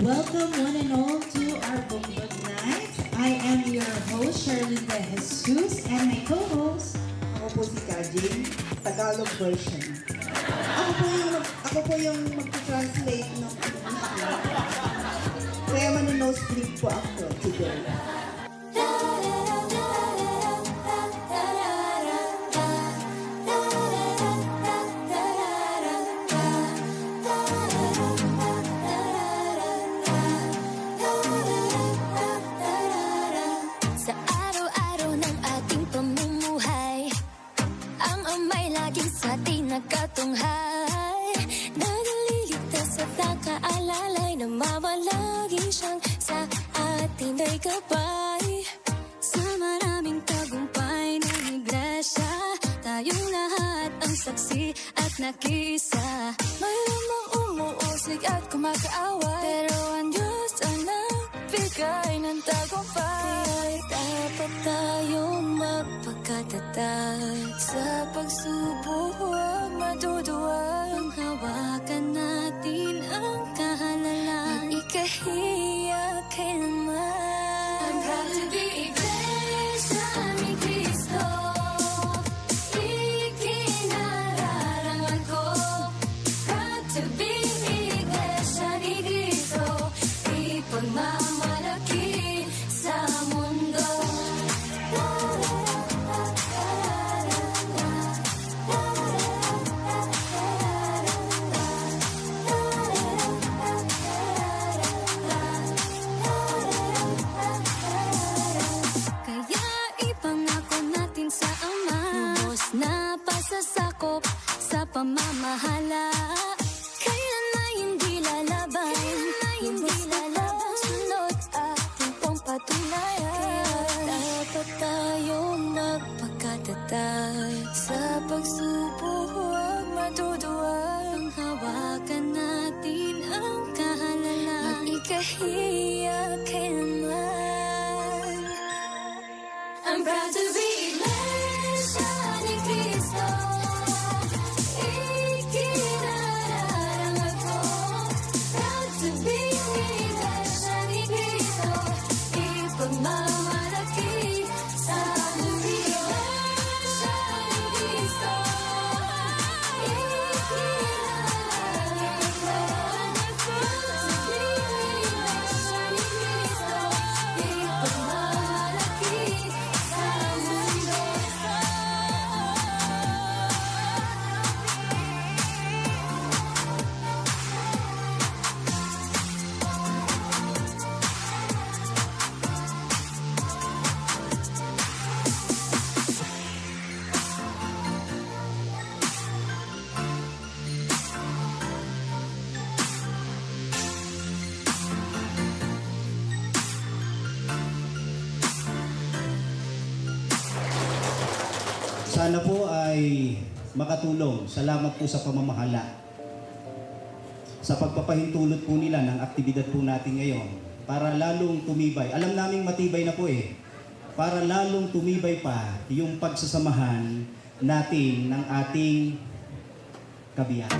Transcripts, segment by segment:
Welcome one and all to our booklet night. I am your host, Charlene De Jesus, and my co-host. Ako si Kajin, Tagalog version. Ako po yung, ako po yung mag-translate ng English. Kaya manonosleep po ako today. Nakaalalay Na mawalagi siyang sa ating ay gabay. Sa maraming tagumpay ng iglesia Tayong lahat ang saksi at nakisa. Mayroon mang umuusig at kumakaaway Pero ang Diyos ang nagbigay ng tagumpay. Dapat tayong magpakatatag Sa pagsubok huwag maduduwag. Ang hawakan ang kahalala At ikahiya kailanman Sana po ay makatulong. Salamat po sa pamamahala. Sa pagpapahintulot po nila ng aktibidad po natin ngayon para lalong tumibay. Alam naming matibay na po eh. Para lalong tumibay pa yung pagsasamahan natin ng ating kabiyak.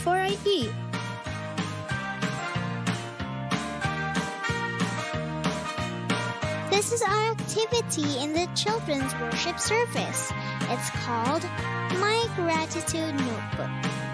Before I eat. This is our activity in the children's worship service. It's called My Gratitude Notebook.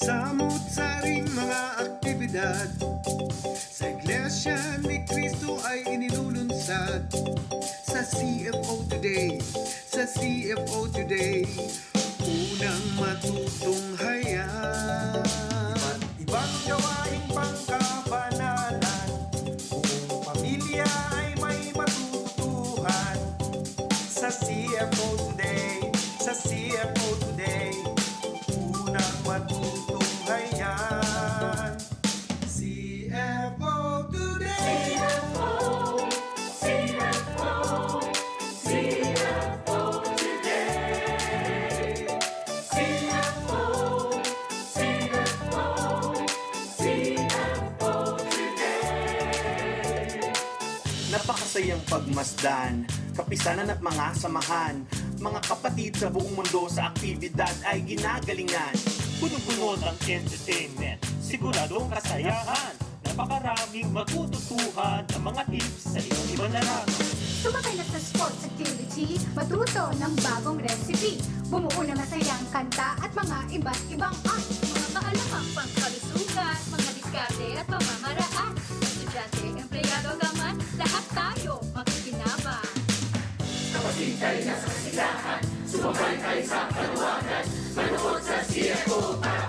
Samut-saring mga aktibidad Sa Iglesia ni Cristo ay inilulunsad Sa CFO Today Sa CFO Today Unang matutong hayaan Napakasayang pagmasdan, kapisanan at mga samahan Mga kapatid sa buong mundo sa aktibidad ay ginagalingan Punong-puno ng entertainment, siguradong kasayahan. Napakaraming matututuhan ng mga tips sa iba't ibang larangan. Sumakay na sa sports activity, matuto ng bagong recipe. Bumuo ng masayang kanta at mga iba't ibang art. Mga kaalamang pangkalusugan, mga diskarte at pamamaraan tayo makikinabang. Kapatid tayo na sa kasilahan, sumabay tayo sa kaluwagan, manood sa CFO para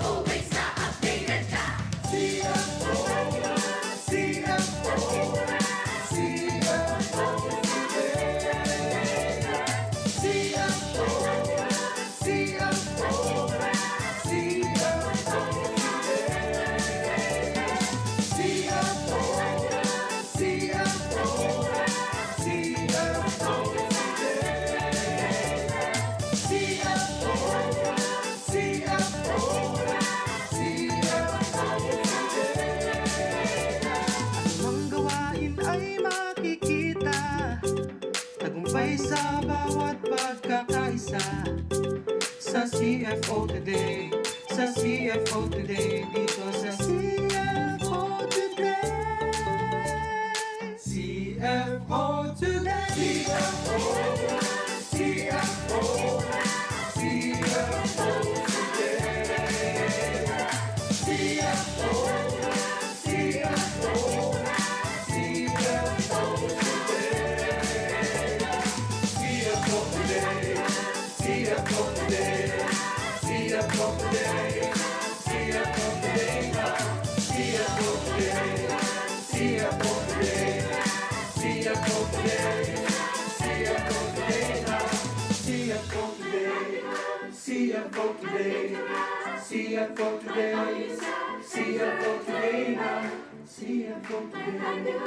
CFO Today CFO Today now CFO Today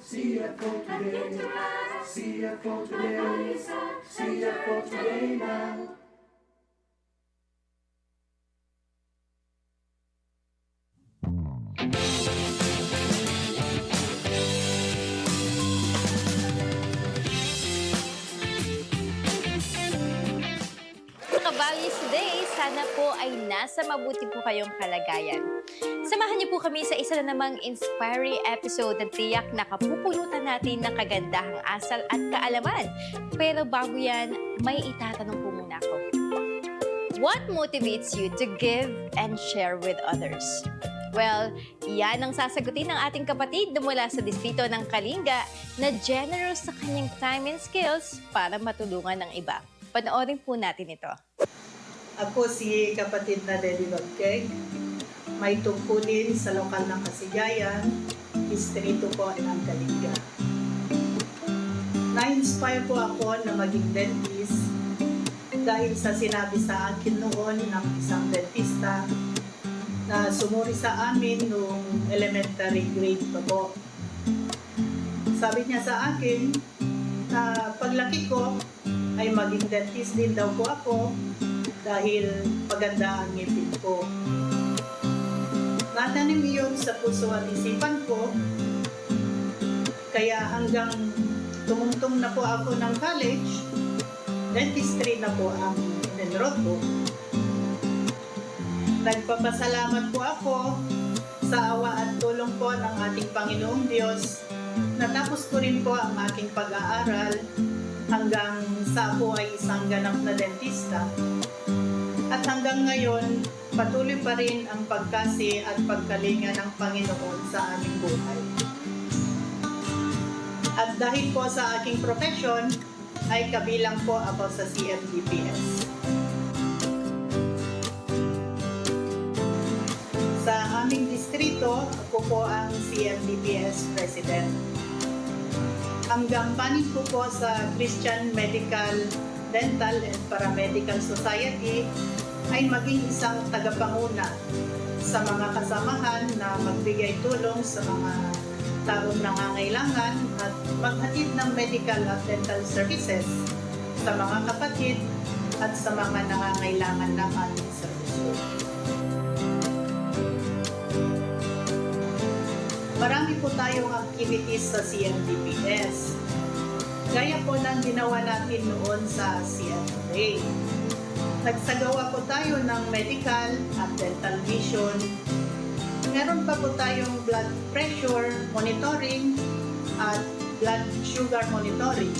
CFO Today CFO Today CFO Today now ka-values today. Sana po ay nasa mabuti po kayong kalagayan. Samahan niyo po kami sa isa na namang inspiring episode na tiyak na kapupulutan natin ng kagandahang asal at kaalaman. Pero bago yan, may itatanong po muna ako. What motivates you to give and share with others? Well, yan ang sasagutin ng ating kapatid na mula sa distrito ng Kalinga na generous sa kanyang time and skills para matulungan ng iba. Panoorin po natin ito. Ako si kapatid na Lady Lodkeg. May tungkulin sa lokal ng Kasigayan, distrito po ng Kalinga. Na-inspire po ako na maging dentist dahil sa sinabi sa akin noon ng isang dentista na sumuri sa amin noong elementary grade pa po. Sabi niya sa akin na paglaki ko ay maging dentist din daw po ako dahil paganda ang ngipin ko. Natanim iyon sa puso at isipan ko, kaya hanggang tumungtong na po ako ng college, dentistry na po ang enroll ko. Nagpapasalamat po ako sa awa at tulong po ng ating Panginoong Diyos. Natapos ko rin po ang aking pag-aaral hanggang sa ako ay isang ganap na dentista. At hanggang ngayon, patuloy pa rin ang pagkasi at pagkalinga ng Panginoon sa aming buhay. At dahil po sa aking profession, ay kabilang po ako sa CMDPS. Sa aming distrito, ako po ang CMDPS President. Ang gampanin ko po sa Christian Medical, Dental and Paramedical Society ay maging isang tagapanguna sa mga kasamahan na magbigay tulong sa mga taong nangangailangan at maghatid ng medical at dental services sa mga kapatid at sa mga nangangailangan ng ating serbisyo. Marami po tayong activities sa CMDPS. Gaya po ng ginawa natin noon sa CMA. Nagsagawa po tayo ng medical at dental vision. Meron pa po tayong blood pressure monitoring at blood sugar monitoring.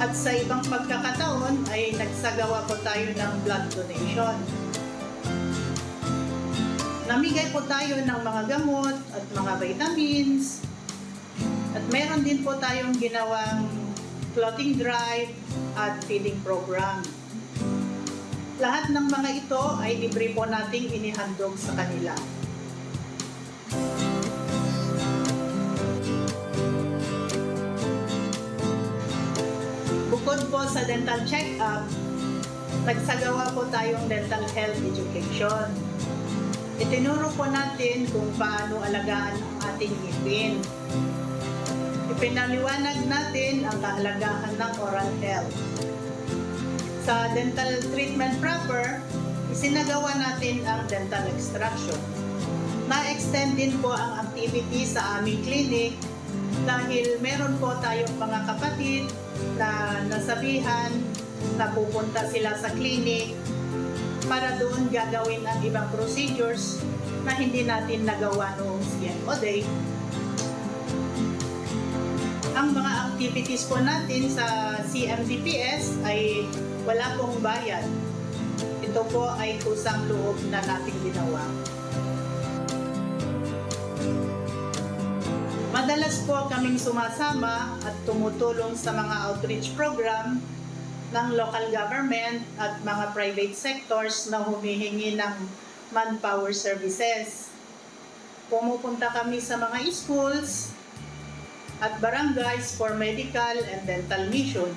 At sa ibang pagkakataon ay nagsagawa po tayo ng blood donation. Namigay po tayo ng mga gamot at mga vitamins. At meron din po tayong ginawang clothing drive at feeding program. Lahat ng mga ito ay libre po nating inihandog sa kanila. Bukod po sa dental check-up, nagsagawa po tayong dental health education. Itinuro po natin kung paano alagaan ang ating ngipin. Ipinaliwanag natin ang kahalagahan ng oral health. Sa dental treatment proper, isinagawa natin ang dental extraction. Na-extend din po ang activity sa aming clinic dahil meron po tayong mga kapatid na nasabihan na pupunta sila sa clinic para doon gagawin ang ibang procedures na hindi natin nagawa noong CNO Day. Ang mga activities po natin sa CMDPS ay wala pong bayad. Ito po ay kusang loob na nating ginawa. Madalas po kaming sumasama at tumutulong sa mga outreach program ng local government at mga private sectors na humihingi ng manpower services. Pumupunta kami sa mga schools at barangays for medical and dental mission.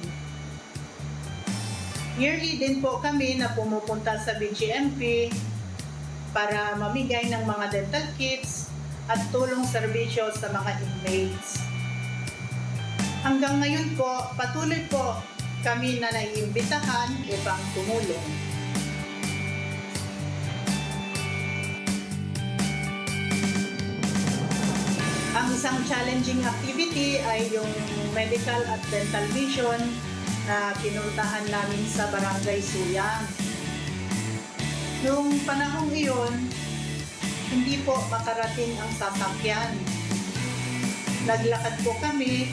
Yearly din po kami na pumupunta sa BGMP para mamigay ng mga dental kits at tulong serbisyo sa mga inmates. Hanggang ngayon po, patuloy po kami na naiimbitahan upang tumulong. Ang isang challenging activity ay yung medical at dental vision na pinuntahan namin sa Barangay Suyang. Noong panahong iyon, hindi po makarating ang sasakyan. Naglakad po kami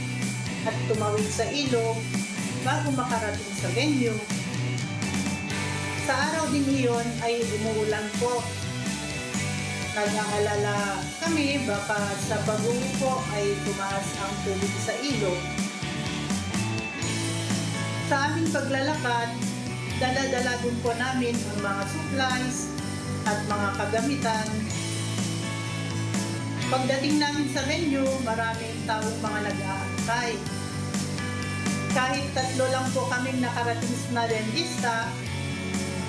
at tumawid sa ilog bago makarating sa venue. Sa araw din iyon ay umuulan po. Nag-aalala kami baka sa bagong po ay tumaas ang tubig sa ilog. Sa aming paglalakad, dala-dala din po namin ang mga supplies at mga kagamitan. Pagdating namin sa venue, maraming taong mga nag-aantay. Kahit tatlo lang po kaming nakarating na dentista,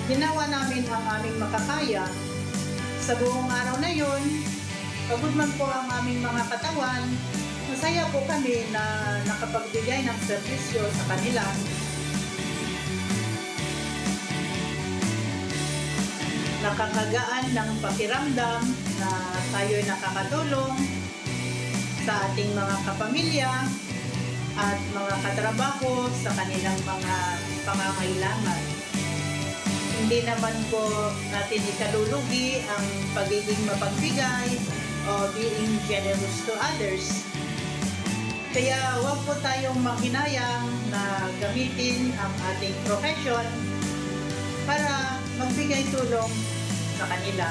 ginawa namin ang aming makakaya. Sa buong araw na yon, pagod man po ang aming mga katawan, masaya po kami na nakapagbigay ng serbisyo sa kanila. Nakakagaan ng pakiramdam na tayo'y nakakatulong sa ating mga kapamilya at mga katrabaho sa kanilang mga pangangailangan. Hindi naman po natin ikalulugi ang pagiging mapagbigay o being generous to others. Kaya huwag po tayong manghinayang na gamitin ang ating profession para magbigay tulong sa kanila.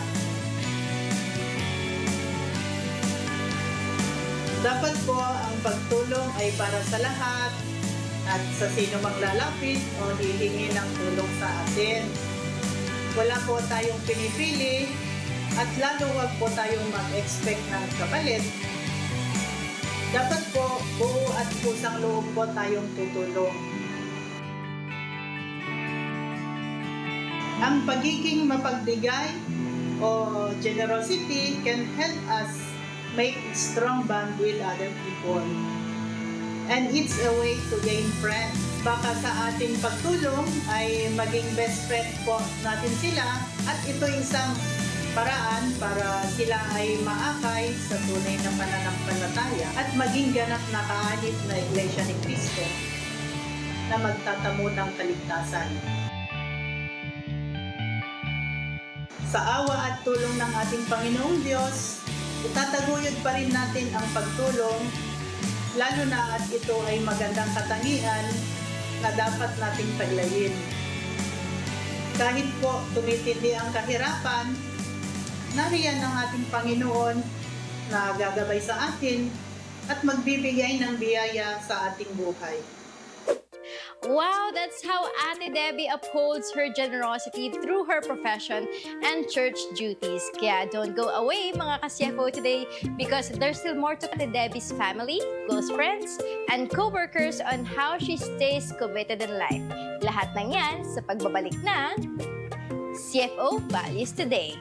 Dapat po ang pagtulong ay para sa lahat at sa sino mang lalapit o hihingi ng tulong sa atin. Wala po tayong pinipili at lalo wag po tayong mag-expect ng kapalit. Dapat po buo at pusang loob po tayong tutulong. Ang pagiging mapagbigay o generosity can help us make strong bond with other people. And it's a way to gain friends. Baka sa ating pagtulong ay maging best friend po natin sila at ito isang paraan para sila ay maakay sa tunay na pananampalataya at maging ganap na kaanib na Iglesia ni Cristo na magtatamo ng kaligtasan. Sa awa at tulong ng ating Panginoong Diyos, itataguyod pa rin natin ang pagtulong, lalo na at ito ay magandang katangian na dapat nating taglayin. Kahit po tumitindi ang kahirapan, nariyan ang ating Panginoon na gagabay sa atin at magbibigay ng biyaya sa ating buhay. Wow, that's how Ate Debbie upholds her generosity through her profession and church duties. Kaya don't go away mga ka-CFO today because there's still more to Ate Debbie's family, close friends, and co-workers on how she stays committed in life. Lahat ng yan sa pagbabalik ng CFO Values Today.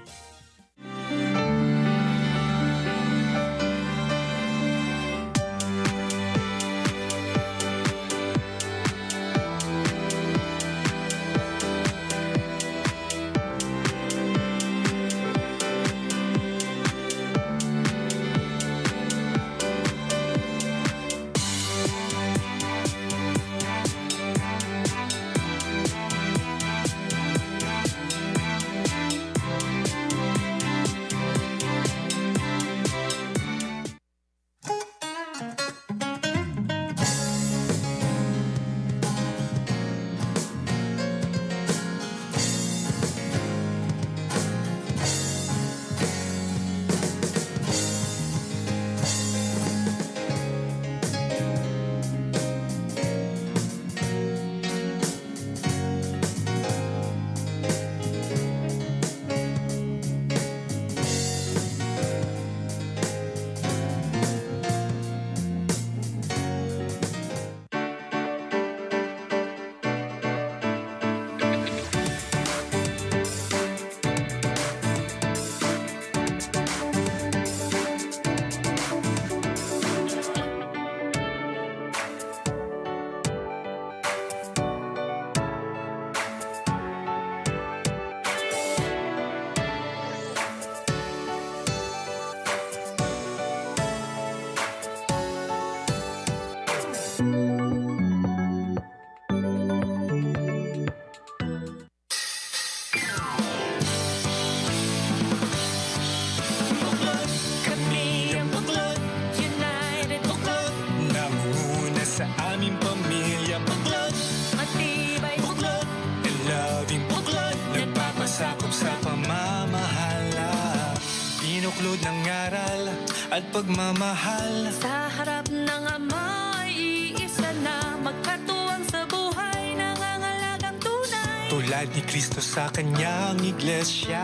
At pagmamahal. Sa harap ng Ama ay iisa na Magkatuwang sa buhay Nangangalagang tunay. Tulad ni Kristo sa kanyang iglesia.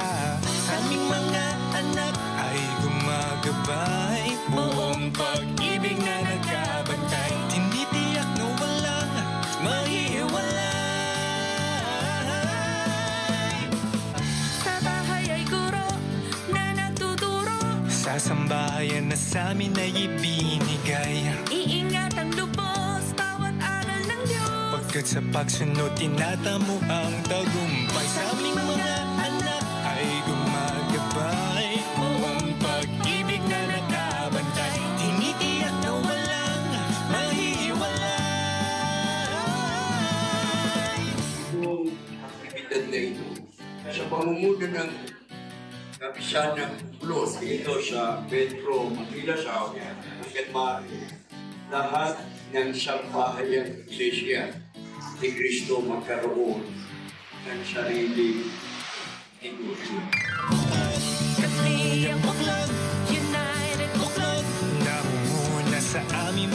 Aming mga anak ay gumagabay sambahayan na sa amin ay ibinigay. Iingat ang lubos Bawat aral ng Diyos. Pagkat sa pagsunod tinatamo ang tagumpay. Sa aming mga anak ay gumagabay. Buong pag-ibig na nakabantay Tinitiyak na walang buong aktibidad na ito sa pamumuno ng Kapisanang Plus dito sa Metro Manila South hanggang maaari lahat ng sampahayang iglesia ni Kristo magkaroon ng sariling negosyo. Kasi ang buklod United buklod Nangunguna sa aming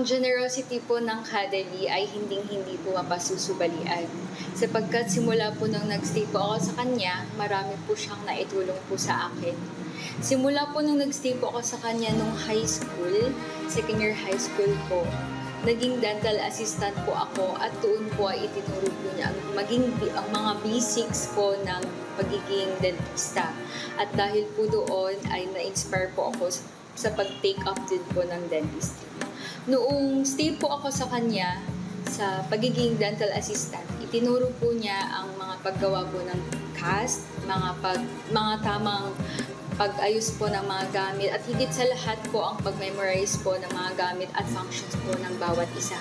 Ang generosity po ng Kadeli ay hinding-hindi po mapasusubalian. Sapagkat simula po nung nagstay po ako sa kanya, marami po siyang naitulong po sa akin. Simula po nung nagstay po ako sa kanya nung high school, second year high school po, naging dental assistant po ako at doon po ay itinuro po niya ang, maging, ang mga basics po ng pagiging dentista. At dahil po doon ay na-inspire po ako sa pag-take up din po ng dentistry. Noong stay po ako sa kanya sa pagiging dental assistant, itinuro po niya ang mga paggawa po ng cast, mga pag mga tamang pag-ayos po ng mga gamit at higit sa lahat po ang pag-memorize po ng mga gamit at functions po ng bawat isa.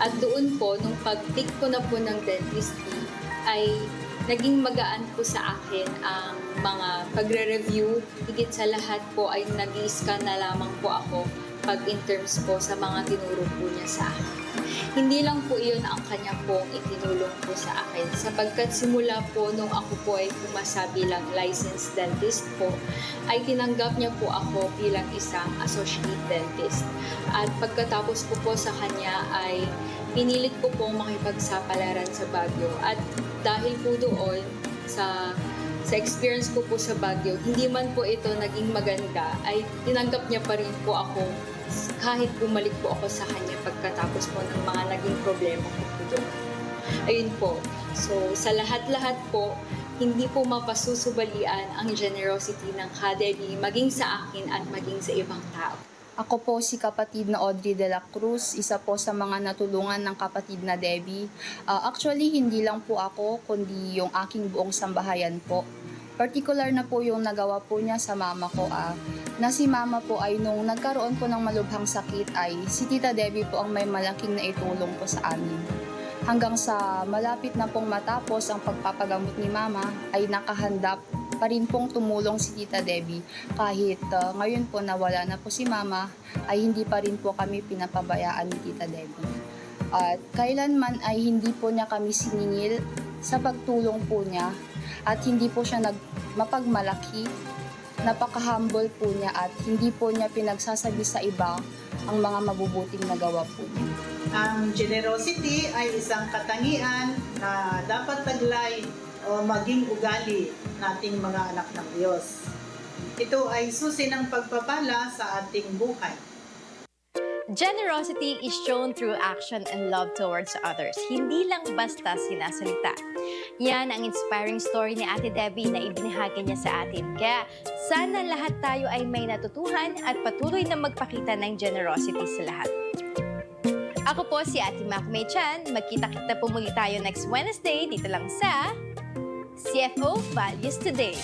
At doon po, nung pag-take ko na po ng dentistry, ay naging magaan po sa akin ang mga pagre-review. Higit sa lahat po ay nag scan na lamang po ako pag in terms po sa mga tinuro po niya sa akin. Hindi lang po iyon ang kanya pong itinulong po sa akin sapagkat simula po nung ako po ay pumasa bilang licensed dentist po ay tinanggap niya po ako bilang isang associate dentist. At pagkatapos po po sa kanya ay pinilit ko pong makipagsapalaran sa Baguio at dahil po doon sa sa experience ko po sa Baguio, hindi man po ito naging maganda, ay tinanggap niya pa rin po ako kahit bumalik po ako sa kanya pagkatapos po ng mga naging problema ko po doon. Ayun po. So, sa lahat-lahat po, hindi po mapasusubalian ang generosity ng Kadeli maging sa akin at maging sa ibang tao. Ako po si kapatid na Audrey de la Cruz, isa po sa mga natulungan ng kapatid na Debbie. Ah, actually, hindi lang po ako, kundi yung aking buong sambahayan po. Particular na po yung nagawa po niya sa mama ko ah, na si mama po ay nung nagkaroon po ng malubhang sakit ay si Tita Debbie po ang may malaking naitulong po sa amin. Hanggang sa malapit na pong matapos ang pagpapagamot ni mama ay nakahanda pa rin pong tumulong si Tita Debbie kahit uh, ngayon po nawala na po si Mama ay hindi pa rin po kami pinapabayaan ni Tita Debbie. At kailanman ay hindi po niya kami siningil sa pagtulong po niya at hindi po siya nag mapagmalaki. Napaka-humble po niya at hindi po niya pinagsasabi sa iba ang mga mabubuting nagawa po niya. Ang generosity ay isang katangian na dapat taglay o maging ugali nating mga anak ng Diyos. Ito ay susi ng pagpapala sa ating buhay. Generosity is shown through action and love towards others. Hindi lang basta sinasalita. Yan ang inspiring story ni Ate Debbie na ibinahagi niya sa atin. Kaya sana lahat tayo ay may natutuhan at patuloy na magpakita ng generosity sa lahat. Ako po si Ate Makumay Chan. Magkita-kita po muli tayo next Wednesday dito lang sa CFO Values Today.